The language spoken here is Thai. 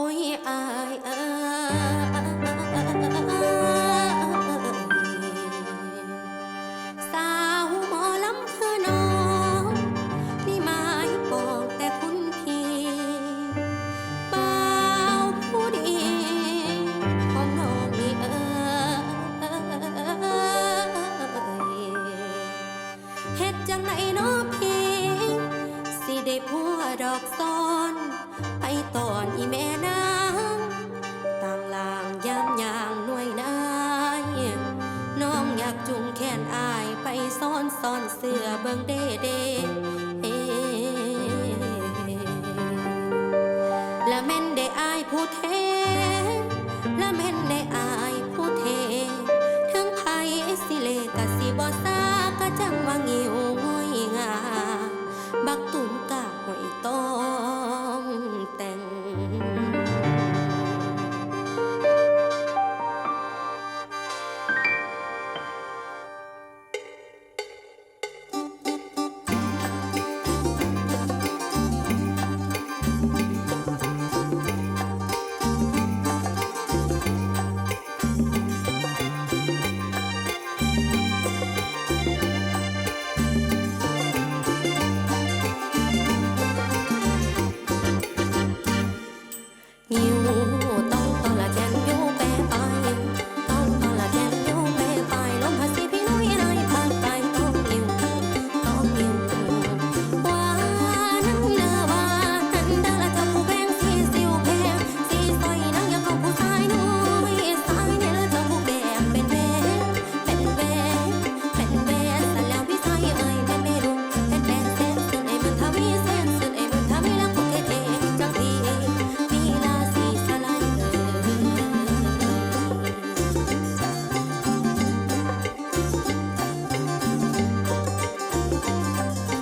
โอ้ยอายเอ้ยสาวหมอลำคือน้อง นี่หมายปองแต่คุณพี่เบาวผู้ดีของน้องนี่เอ้ยเฮ็ดจังไหนเนาะพี่ สิได้พัวดอกซ้อ ยามยางหน่วยนายน้องอยากจุงแขนอายไปซ่อนซ่อนเสือเบิ่งเด้เด้และแม่นได้อายผู้เท Bye.